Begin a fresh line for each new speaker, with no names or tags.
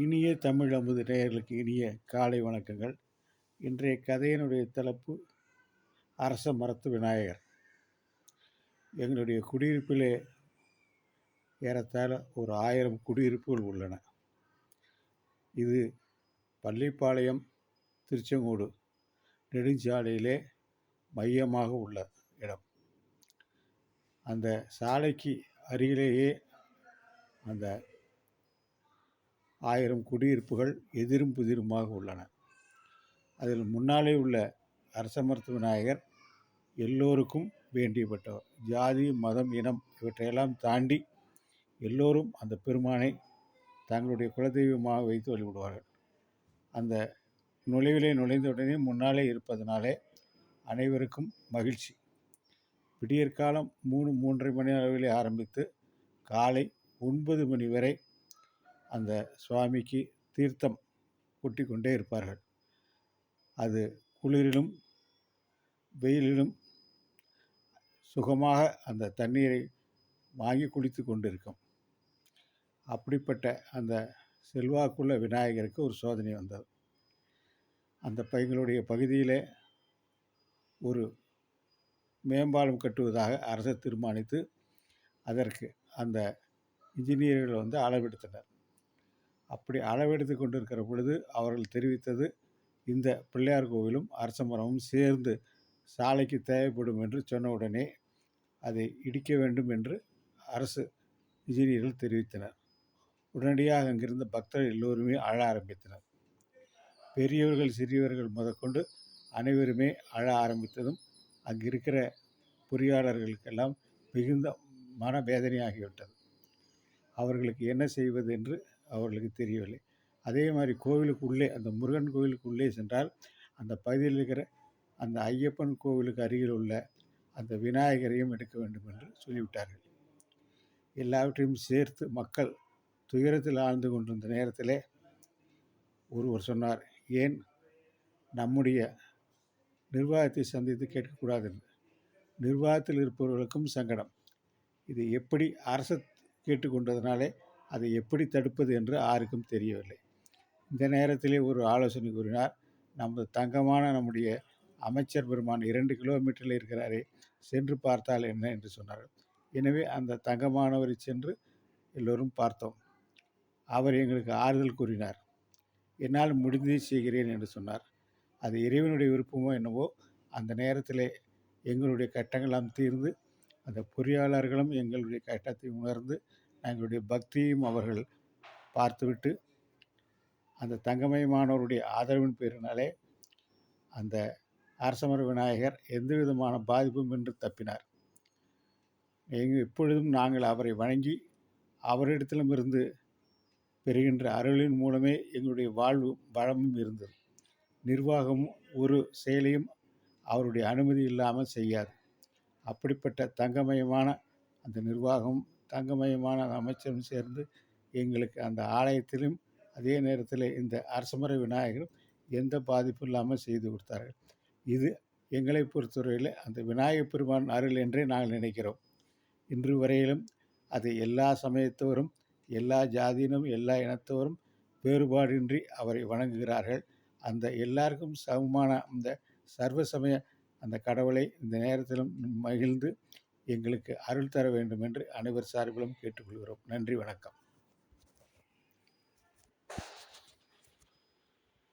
இனிய தமிழ் அமுது நேயர்களுக்கு இனிய காலை வணக்கங்கள். இன்றைய கதையினுடைய தலைப்பு அரச மரத்து விநாயகர் எங்களுடைய குடியிருப்பிலே ஏறத்தாழ ஒரு ஆயிரம் குடியிருப்புகள் உள்ளன. இது பள்ளிப்பாளையம் திருச்செங்கோடு நெடுஞ்சாலையிலே மையமாக உள்ள இடம். அந்த சாலைக்கு அருகிலேயே அந்த ஆயிரம் குடியிருப்புகள் எதிரும் புதிருமாக உள்ளன. அதில் முன்னாலே உள்ள அரச மருத்துவ விநாயகர் எல்லோருக்கும் வேண்டியப்பட்டவர். ஜாதி மதம் இனம் இவற்றையெல்லாம் தாண்டி எல்லோரும் அந்த பெருமானை தங்களுடைய குலதெய்வமாக வைத்து வழிபடுவார்கள். அந்த நுழைவிலே நுழைந்தவுடனே முன்னாலே இருப்பதனாலே அனைவருக்கும் மகிழ்ச்சி. விடியற்காலம் மூணு மூன்றரை மணி அளவிலே ஆரம்பித்து காலை ஒன்பது மணி வரை அந்த சுவாமிக்கு தீர்த்தம் கொட்டி கொண்டே இருப்பார்கள். அது குளிரிலும் வெயிலிலும் சுகமாக அந்த தண்ணீரை வாங்கி குளித்து கொண்டிருக்கும். அப்படிப்பட்ட அந்த செல்வாக்குள்ள விநாயகருக்கு ஒரு சோதனை வந்தது. அந்த பையங்களுடைய பகுதியிலே ஒரு மேம்பாலம் கட்டுவதாக அரசர் தீர்மானித்து அதற்கு அந்த இன்ஜினியர்கள் வந்து அளவெடுத்தனர். அப்படி அளவெடுத்து கொண்டிருக்கிற பொழுது அவர்கள் தெரிவித்தது இந்த பிள்ளையார் கோவிலும் அரச மரமும் சேர்ந்து சாலைக்கு தேவைப்படும் என்று சொன்ன உடனே அதை இடிக்க வேண்டும் என்று அரசு இன்ஜினியர்கள் தெரிவித்தனர். உடனடியாக அங்கிருந்த பக்தர்கள் எல்லோருமே அழ ஆரம்பித்தனர். பெரியவர்கள் சிறியவர்கள் முதற்கொண்டு அனைவருமே அழ ஆரம்பித்ததும் அங்கிருக்கிற பொறியாளர்களுக்கெல்லாம் மிகுந்த மனவேதனையாகிவிட்டது. அவர்களுக்கு என்ன செய்வது என்று அவர்களுக்கு தெரியவில்லை. அதே மாதிரி கோவிலுக்கு உள்ளே அந்த முருகன் கோவிலுக்கு உள்ளே சென்றால் அந்த பகுதியில் இருக்கிற அந்த ஐயப்பன் கோவிலுக்கு அருகில் உள்ள அந்த விநாயகரையும் எடுக்க வேண்டும் என்று சொல்லிவிட்டார்கள். எல்லாவற்றையும் சேர்த்து மக்கள் துயரத்தில் ஆழ்ந்து கொண்டிருந்த நேரத்திலே ஒருவர் சொன்னார் ஏன் நம்முடைய நிர்வாகத்தை சந்தித்து கேட்கக்கூடாது? நிர்வாகத்தில் இருப்பவர்களுக்கும் சங்கடம். இது எப்படி அரசு கேட்டுக்கொண்டதுனாலே அதை எப்படி தடுப்பது என்று யாருக்கும் தெரியவில்லை. இந்த நேரத்திலே ஒரு ஆலோசனை கூறினார் நமது தங்கமான நம்முடைய அமைச்சர் பெருமான் இரண்டு கிலோமீட்டரில் இருக்கிறாரே சென்று பார்த்தால் என்ன? என்று சொன்னார்கள். எனவே அந்த தங்கமானவரை சென்று எல்லோரும் பார்த்தோம். அவர் எங்களுக்கு ஆறுதல் கூறினார். என்னால் முடிந்தே செய்கிறேன் என்று சொன்னார். அது இறைவனுடைய விருப்பமோ என்னவோ அந்த நேரத்தில் எங்களுடைய கட்டங்களாம் தீர்ந்து அந்த பொறியாளர்களும் எங்களுடைய கட்டத்தை உணர்ந்து எங்களுடைய பக்தியும் அவர்கள் பார்த்துவிட்டு அந்த தங்கமயமானவருடைய ஆதரவின் பேரினாலே அந்த அரசமர விநாயகர் எந்த விதமான பாதிப்பும் என்று தப்பினார். எங்கள் இப்பொழுதும் நாங்கள் அவரை வணங்கி அவரிடத்திலும் இருந்து பெறுகின்ற அருளின் மூலமே எங்களுடைய வாழ்வும் வளமும் இருந்தது. நிர்வாகமும் ஒரு செயலையும் அவருடைய அனுமதி இல்லாமல் செய்யாது. அப்படிப்பட்ட தங்கமயமான அந்த நிர்வாகம் தங்கமயமான அமைச்சரும் சேர்ந்து எங்களுக்கு அந்த ஆலயத்திலும் அதே நேரத்தில் இந்த அரசமர விநாயகரும் எந்த பாதிப்பும் இல்லாமல் செய்து கொடுத்தார்கள். இது எங்களை பொறுத்தவரையில் அந்த விநாயகப் பெருமான் அருள் என்றே நாங்கள் நினைக்கிறோம். இன்று வரையிலும் அது எல்லா சமயத்தோரும் எல்லா ஜாதியினும் எல்லா இனத்தோரும் வேறுபாடின்றி அவரை வணங்குகிறார்கள். அந்த எல்லாருக்கும் சமமான அந்த சர்வ சமய அந்த கடவுளை இந்த நேரத்திலும் மகிழ்ந்து எங்களுக்கு அருள் தர வேண்டும் என்று அனைவர் சார்பிலும் கேட்டுக்கொள்கிறோம். நன்றி வணக்கம்.